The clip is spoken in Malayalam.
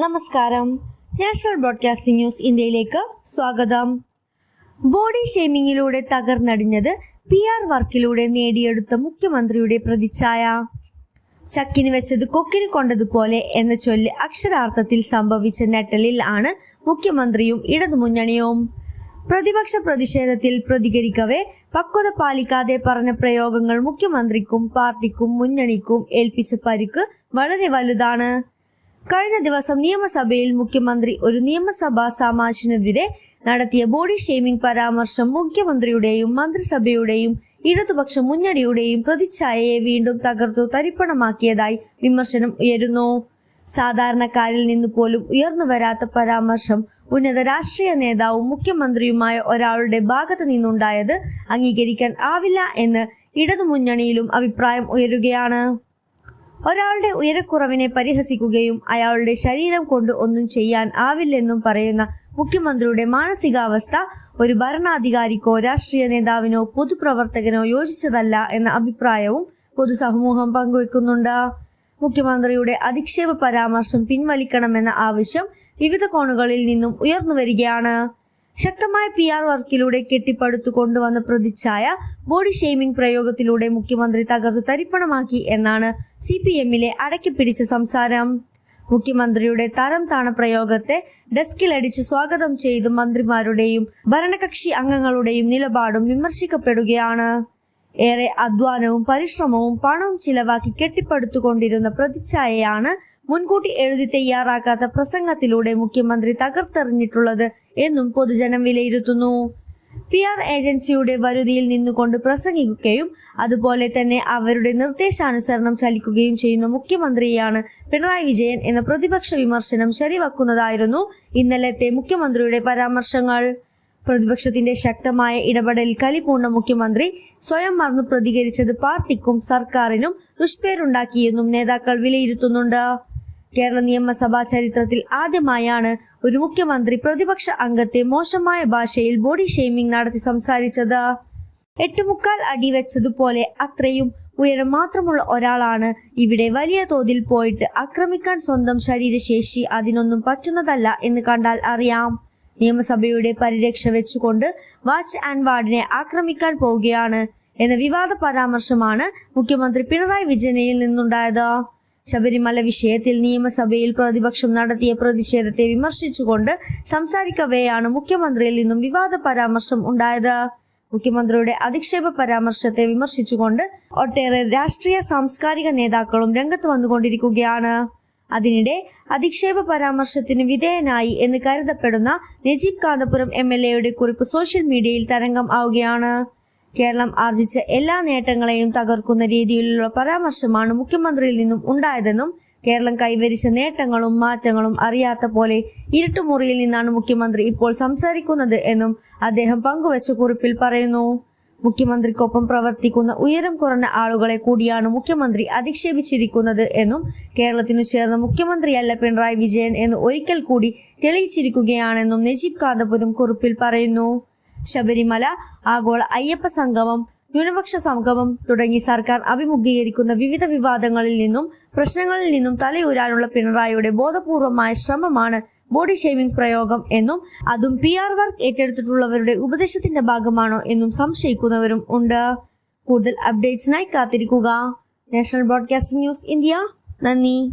നമസ്കാരം. നാഷണൽ ബ്രോഡ്കാസ്റ്റിംഗ് ന്യൂസ് ഇന്ത്യയിലേക്ക് സ്വാഗതം. ബോഡി ഷേമിങ്ങിലൂടെ തകർന്നടിഞ്ഞത് പി ആർ വർക്കിലൂടെ നേടിയെടുത്ത മുഖ്യമന്ത്രിയുടെ പ്രതിച്ഛായ. ചക്കിന് വെച്ചത് കൊക്കിന് കൊണ്ടതുപോലെ എന്ന ചൊല്ല് അക്ഷരാർത്ഥത്തിൽ സംഭവിച്ച നെട്ടലിൽ ആണ് മുഖ്യമന്ത്രിയും ഇടതുമുന്നണിയും. പ്രതിപക്ഷ പ്രതിഷേധത്തിൽ പ്രതികരിക്കവേ പക്വത പാലിക്കാതെ പറഞ്ഞ പ്രയോഗങ്ങൾ മുഖ്യമന്ത്രിക്കും പാർട്ടിക്കും മുന്നണിക്കും ഏൽപ്പിച്ച പരിക്ക് വളരെ വലുതാണ്. കഴിഞ്ഞ ദിവസം നിയമസഭയിൽ മുഖ്യമന്ത്രി ഒരു നിയമസഭാ സാമാജിനെതിരെ നടത്തിയ ബോഡി ഷെയ്മിംഗ് പരാമർശം മുഖ്യമന്ത്രിയുടെയും മന്ത്രിസഭയുടെയും ഇടതുപക്ഷ മുന്നണിയുടെയും പ്രതിച്ഛായയെ വീണ്ടും തകർത്തു തരിപ്പണമാക്കിയതായി വിമർശനം ഉയരുന്നു. സാധാരണക്കാരിൽ നിന്ന് പോലും ഉയർന്നു വരാത്ത പരാമർശം ഉന്നത രാഷ്ട്രീയ നേതാവും മുഖ്യമന്ത്രിയുമായ ഒരാളുടെ ഭാഗത്ത് നിന്നുണ്ടായത് അംഗീകരിക്കാൻ ആവില്ല എന്ന് ഇടതുമുന്നണിയിലും അഭിപ്രായം ഉയരുകയാണ്. ഒരാളുടെ ഉയരക്കുറവിനെ പരിഹസിക്കുകയും അയാളുടെ ശരീരം കൊണ്ട് ഒന്നും ചെയ്യാൻ ആവില്ലെന്നും പറയുന്ന മുഖ്യമന്ത്രിയുടെ മാനസികാവസ്ഥ ഒരു ഭരണാധികാരിക്കോ രാഷ്ട്രീയ നേതാവിനോ പൊതുപ്രവർത്തകനോ യോജിച്ചതല്ല എന്ന അഭിപ്രായവും പൊതുസമൂഹം പങ്കുവെക്കുന്നുണ്ട്. മുഖ്യമന്ത്രിയുടെ അധിക്ഷേപ പരാമർശം പിൻവലിക്കണമെന്ന ആവശ്യം വിവിധ കോണുകളിൽ നിന്നും ഉയർന്നു വരികയാണ് ശക്തമായ പി ആർ വർക്കിലൂടെ കെട്ടിപ്പടുത്തു കൊണ്ടുവന്ന പ്രതിച്ഛായ ബോഡി ഷെയ്മിംഗ് പ്രയോഗത്തിലൂടെ മുഖ്യമന്ത്രി തകർത്ത് തരിപ്പണമാക്കി എന്നാണ് സി പി എമ്മിലെ അടക്കിപ്പിടിച്ച സംസാരം. മുഖ്യമന്ത്രിയുടെ തരം താണ പ്രയോഗത്തെ ഡെസ്കിലടിച്ച് സ്വാഗതം ചെയ്ത് മന്ത്രിമാരുടെയും ഭരണകക്ഷി അംഗങ്ങളുടെയും നിലപാടും വിമർശിക്കപ്പെടുകയാണ്. ഏറെ അധ്വാനവും പരിശ്രമവും പണവും ചിലവാക്കി കെട്ടിപ്പടുത്തുകൊണ്ടിരുന്ന പ്രതിച്ഛായയാണ് മുൻകൂട്ടി എഴുതി തയ്യാറാക്കാത്ത പ്രസംഗത്തിലൂടെ മുഖ്യമന്ത്രി തകർത്തെറിഞ്ഞിട്ടുള്ളത് എന്നും പൊതുജനം വിലയിരുത്തുന്നു. പി ആർ ഏജൻസിയുടെ വരുതിയിൽ നിന്നുകൊണ്ട് പ്രസംഗിക്കുകയും അതുപോലെ തന്നെ അവരുടെ നിർദ്ദേശാനുസരണം ചലിക്കുകയും ചെയ്യുന്ന മുഖ്യമന്ത്രിയാണ് പിണറായി വിജയൻ എന്ന പ്രതിപക്ഷ വിമർശനം ശരിവെക്കുന്നതായിരുന്നു ഇന്നലത്തെ മുഖ്യമന്ത്രിയുടെ പരാമർശങ്ങൾ. പ്രതിപക്ഷത്തിന്റെ ശക്തമായ ഇടപെടലിൽ കലിപൂണ്ട മുഖ്യമന്ത്രി സ്വയം മറന്നു പ്രതികരിച്ചത് പാർട്ടിക്കും സർക്കാരിനും ദുഷ്പേരുണ്ടാക്കിയെന്നും നേതാക്കൾ വിലയിരുത്തുന്നുണ്ട്. കേരള നിയമസഭാ ചരിത്രത്തിൽ ആദ്യമായാണ് ഒരു മുഖ്യമന്ത്രി പ്രതിപക്ഷ അംഗത്തെ മോശമായ ഭാഷയിൽ ബോഡി ഷെയ്മിംഗ് നടത്തി സംസാരിച്ചത്. എട്ടുമുക്കാൽ അടി വെച്ചതുപോലെ അത്രയും ഉയരം മാത്രമുള്ള ഒരാളാണ് ഇവിടെ വലിയ തോതിൽ പോയിട്ട് ആക്രമിക്കാൻ സ്വന്തം ശരീരശേഷി അതിനൊന്നും പറ്റുന്നതല്ല എന്ന് കണ്ടാൽ അറിയാം. നിയമസഭയുടെ പരിരക്ഷ വെച്ചുകൊണ്ട് വാച്ച് ആൻഡ് വാർഡിനെ ആക്രമിക്കാൻ പോവുകയാണ് എന്ന വിവാദ പരാമർശമാണ് മുഖ്യമന്ത്രി പിണറായി വിജയനയിൽ നിന്നുണ്ടായത്. ശബരിമല വിഷയത്തിൽ നിയമസഭയിൽ പ്രതിപക്ഷം നടത്തിയ പ്രതിഷേധത്തെ വിമർശിച്ചുകൊണ്ട് സംസാരിക്കവെയാണ് മുഖ്യമന്ത്രിയിൽ നിന്നും വിവാദ പരാമർശം ഉണ്ടായത്. മുഖ്യമന്ത്രിയുടെ അധിക്ഷേപ പരാമർശത്തെ വിമർശിച്ചുകൊണ്ട് ഒട്ടേറെ രാഷ്ട്രീയ സാംസ്കാരിക നേതാക്കളും രംഗത്ത് വന്നുകൊണ്ടിരിക്കുകയാണ്. അതിനിടെ അധിക്ഷേപ പരാമർശത്തിന് വിധേയനായി എന്ന് കരുതപ്പെടുന്ന നജീബ് കാന്തപുരം എം എൽ എയുടെ കുറിപ്പ് സോഷ്യൽ മീഡിയയിൽ തരംഗം ആവുകയാണ്. കേരളം ആർജിച്ച എല്ലാ നേട്ടങ്ങളെയും തകർക്കുന്ന രീതിയിലുള്ള പരാമർശമാണ് മുഖ്യമന്ത്രിയിൽ നിന്നും ഉണ്ടായതെന്നും കേരളം കൈവരിച്ച നേട്ടങ്ങളും മാറ്റങ്ങളും അറിയാത്ത പോലെ ഇരുട്ടുമുറിയിൽ നിന്നാണ് മുഖ്യമന്ത്രി ഇപ്പോൾ സംസാരിക്കുന്നത് എന്നും അദ്ദേഹം പങ്കുവച്ച കുറിപ്പിൽ പറയുന്നു. മുഖ്യമന്ത്രിക്കൊപ്പം പ്രവർത്തിക്കുന്ന ഉയരം കുറഞ്ഞ ആളുകളെ കൂടിയാണ് മുഖ്യമന്ത്രി അധിക്ഷേപിച്ചിരിക്കുന്നത് എന്നും കേരളത്തിനു ചേർന്ന മുഖ്യമന്ത്രിയല്ല പിണറായി വിജയൻ എന്ന് ഒരിക്കൽ കൂടി തെളിയിച്ചിരിക്കുകയാണെന്നും നജീബ് കാന്തപുരം കുറിപ്പിൽ പറയുന്നു. ശബരിമല ആഗോള അയ്യപ്പ സംഗമം ന്യൂനപക്ഷ സംഗമം തുടങ്ങി സർക്കാർ അഭിമുഖീകരിക്കുന്ന വിവിധ വിവാദങ്ങളിൽ നിന്നും പ്രശ്നങ്ങളിൽ നിന്നും തലയൂരാനുള്ള പിണറായിയുടെ ബോധപൂർവമായ ശ്രമമാണ് ബോഡി ഷേവിംഗ് പ്രയോഗം എന്നും അതും പി ആർ വർക്ക് ഏറ്റെടുത്തിട്ടുള്ളവരുടെ ഉപദേശത്തിന്റെ ഭാഗമാണോ എന്നും സംശയിക്കുന്നവരും ഉണ്ട്. കൂടുതൽ അപ്ഡേറ്റ്സിനായി കാത്തിരിക്കുക. National broadcasting news India. നന്ദി.